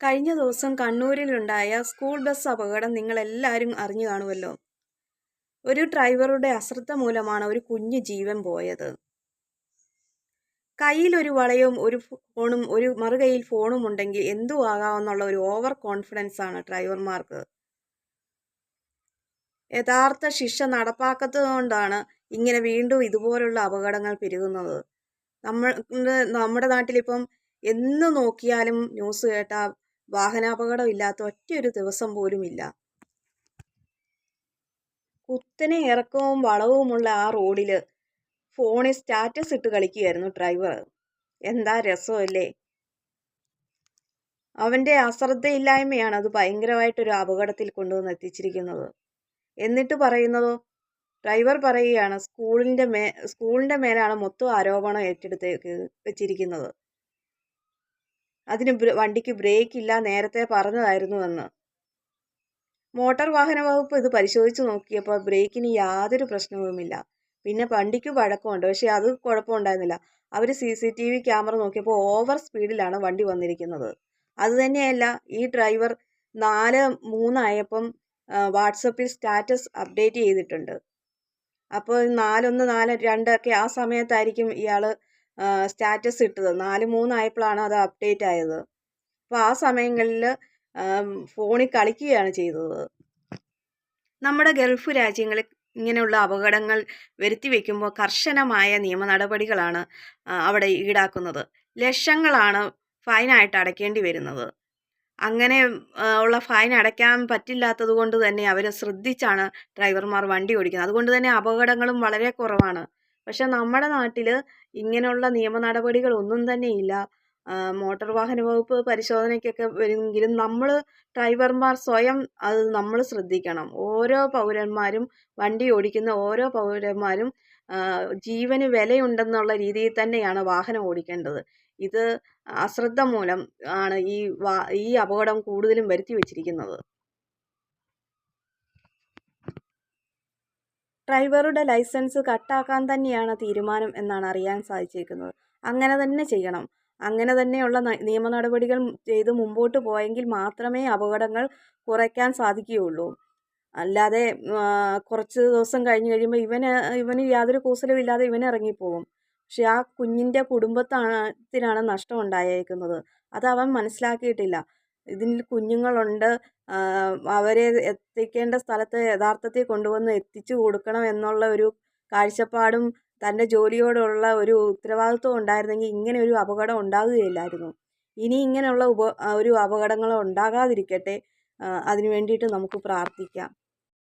കഴിഞ്ഞ ദിവസം കണ്ണൂരിലുണ്ടായ school bus അപകടം നിങ്ങൾ എല്ലാവരും അറിഞ്ഞു കാണുമല്ലോ. ഒരു ഡ്രൈവറുടെ അശ്രദ്ധ മൂലമാണ് ഒരു കുഞ്ഞു ജീവൻ പോയത്. കയ്യിൽ ഒരു വളയവും ഒരു ഫോണും ഒരു മറുകൈയിൽ ഫോണും ഉണ്ടെങ്കിൽ എന്തു ആകാമെന്നുള്ള ഒരു ഓവർ കോൺഫിഡൻസ് ആണ് ഡ്രൈവർമാർക്ക്. യഥാർത്ഥ ശിക്ഷ നടപ്പാക്കാത്തതുകൊണ്ടാണ് ഇങ്ങനെ വീണ്ടും ഇതുപോലുള്ള അപകടങ്ങൾ പെരുകുന്നത്. നമ്മൾ നമ്മുടെ നാട്ടിലിപ്പം എന്ന് നോക്കിയാലും ന്യൂസ് കേട്ടാൽ വാഹനാപകടം ഇല്ലാത്ത ഒറ്റയൊരു ദിവസം പോലുമില്ല കുത്തനെ ഇറക്കവും വളവുമുള്ള ആ റോഡിൽ ഫോണിൽ സ്റ്റാറ്റസ് ഇട്ട് കളിക്കുകയായിരുന്നു ഡ്രൈവർ. എന്താ രസമല്ലേ? അവന്റെ അശ്രദ്ധയില്ലായ്മയാണ് അത് ഭയങ്കരമായിട്ടൊരു അപകടത്തിൽ കൊണ്ടുവന്ന് എത്തിച്ചിരിക്കുന്നത്. എന്നിട്ട് പറയുന്നതോ? ഡ്രൈവർ പറയുകയാണ് സ്കൂളിന്റെ മേ സ്കൂളിന്റെ മേലാണ് മൊത്തം ആരോപണം ഏറ്റെടുത്ത് വെച്ചിരിക്കുന്നത്. അതിന് വണ്ടിക്ക് ബ്രേക്ക് ഇല്ല നേരത്തെ പറഞ്ഞതായിരുന്നു എന്ന്. മോട്ടോർ വാഹന വകുപ്പ് ഇത് പരിശോധിച്ച് നോക്കിയപ്പോൾ ബ്രേക്കിന് യാതൊരു പ്രശ്നവുമില്ല. പിന്നെ വണ്ടിക്ക് വഴക്കമുണ്ട് പക്ഷേ അത് കുഴപ്പമുണ്ടായിരുന്നില്ല. അവർ C C T V camera നോക്കിയപ്പോൾ ഓവർ സ്പീഡിലാണ് വണ്ടി വന്നിരിക്കുന്നത്. അതുതന്നെയല്ല ഈ ഡ്രൈവർ നാല് മൂന്നായപ്പം വാട്സപ്പിൽ സ്റ്റാറ്റസ് അപ്ഡേറ്റ് ചെയ്തിട്ടുണ്ട്. അപ്പോൾ നാലൊന്ന് നാല് രണ്ടൊക്കെ ആ സമയത്തായിരിക്കും ഇയാൾ സ്റ്റാറ്റസ് ഇട്ടത്. നാല് മൂന്നായപ്പോഴാണ് അത് അപ്ഡേറ്റ് ആയത്. അപ്പോൾ ആ സമയങ്ങളിൽ ഫോണിൽ കളിക്കുകയാണ് ചെയ്തത്. നമ്മുടെ ഗൾഫ് രാജ്യങ്ങളിൽ ഇങ്ങനെയുള്ള അപകടങ്ങൾ വരുത്തി വയ്ക്കുമ്പോൾ കർശനമായ നിയമ നടപടികളാണ് അവിടെ ഈടാക്കുന്നത്. ലക്ഷങ്ങളാണ് ഫൈനായിട്ട് അടയ്ക്കേണ്ടി വരുന്നത്. അങ്ങനെ ഉള്ള ഫൈൻ അടയ്ക്കാൻ പറ്റില്ലാത്തത് കൊണ്ട് തന്നെ അവർ ശ്രദ്ധിച്ചാണ് ഡ്രൈവർമാർ വണ്ടി ഓടിക്കുന്നത്. അതുകൊണ്ട് തന്നെ അപകടങ്ങളും വളരെ കുറവാണ്. പക്ഷെ നമ്മുടെ നാട്ടിൽ ഇങ്ങനെയുള്ള നിയമ നടപടികളൊന്നും ഇല്ല. മോട്ടോർ വാഹന വകുപ്പ് പരിശോധനയ്ക്കൊക്കെ വരുമെങ്കിലും നമ്മൾ ഡ്രൈവർമാർ സ്വയം അത് നമ്മൾ ശ്രദ്ധിക്കണം. ഓരോ പൗരന്മാരും വണ്ടി ഓടിക്കുന്ന ഓരോ പൗരന്മാരും ജീവന് വിലയുണ്ടെന്നുള്ള രീതിയിൽ തന്നെയാണ് വാഹനം ഓടിക്കേണ്ടത്. ഇത് അശ്രദ്ധ മൂലം ആണ് ഈ ഈ അപകടം കൂടുതലും വരുത്തി വച്ചിരിക്കുന്നത്. ഡ്രൈവറുടെ ലൈസൻസ് കട്ടാക്കാൻ തന്നെയാണ് തീരുമാനം എന്നാണ് അറിയാൻ സാധിച്ചിരിക്കുന്നത്. അങ്ങനെ തന്നെ ചെയ്യണം. അങ്ങനെ തന്നെയുള്ള നിയമ നടപടികൾ ചെയ്ത് മുമ്പോട്ട് പോയെങ്കിൽ മാത്രമേ അപകടങ്ങൾ കുറയ്ക്കാൻ സാധിക്കുകയുള്ളൂ. അല്ലാതെ കുറച്ച് ദിവസം കഴിഞ്ഞ് കഴിയുമ്പോൾ ഇവന് ഇവന് യാതൊരു കൂസലുമില്ലാതെ ഇവൻ ഇറങ്ങിപ്പോകും. പക്ഷെ ആ കുഞ്ഞിന്റെ കുടുംബത്തിനാണ് നഷ്ടം ഉണ്ടായേക്കുന്നത് അത് അവൻ മനസ്സിലാക്കിയിട്ടില്ല. ഇതിൽ കുഞ്ഞുങ്ങളുണ്ട്. അവരെ എത്തിക്കേണ്ട സ്ഥലത്ത് യഥാർത്ഥത്തിൽ കൊണ്ടുവന്ന് എത്തിച്ചു കൊടുക്കണം എന്നുള്ള ഒരു കാഴ്ചപ്പാടും തന്റെ ജോലിയോടുള്ള ഒരു ഉത്തരവാദിത്വം ഉണ്ടായിരുന്നെങ്കിൽ ഇങ്ങനെ ഒരു അപകടം ഉണ്ടാകുകയില്ലായിരുന്നു. ഇനി ഇങ്ങനെയുള്ള ഉപ ഒരു അപകടങ്ങൾ ഉണ്ടാകാതിരിക്കട്ടെ. അതിനു വേണ്ടിയിട്ട് നമുക്ക് പ്രാർത്ഥിക്കാം.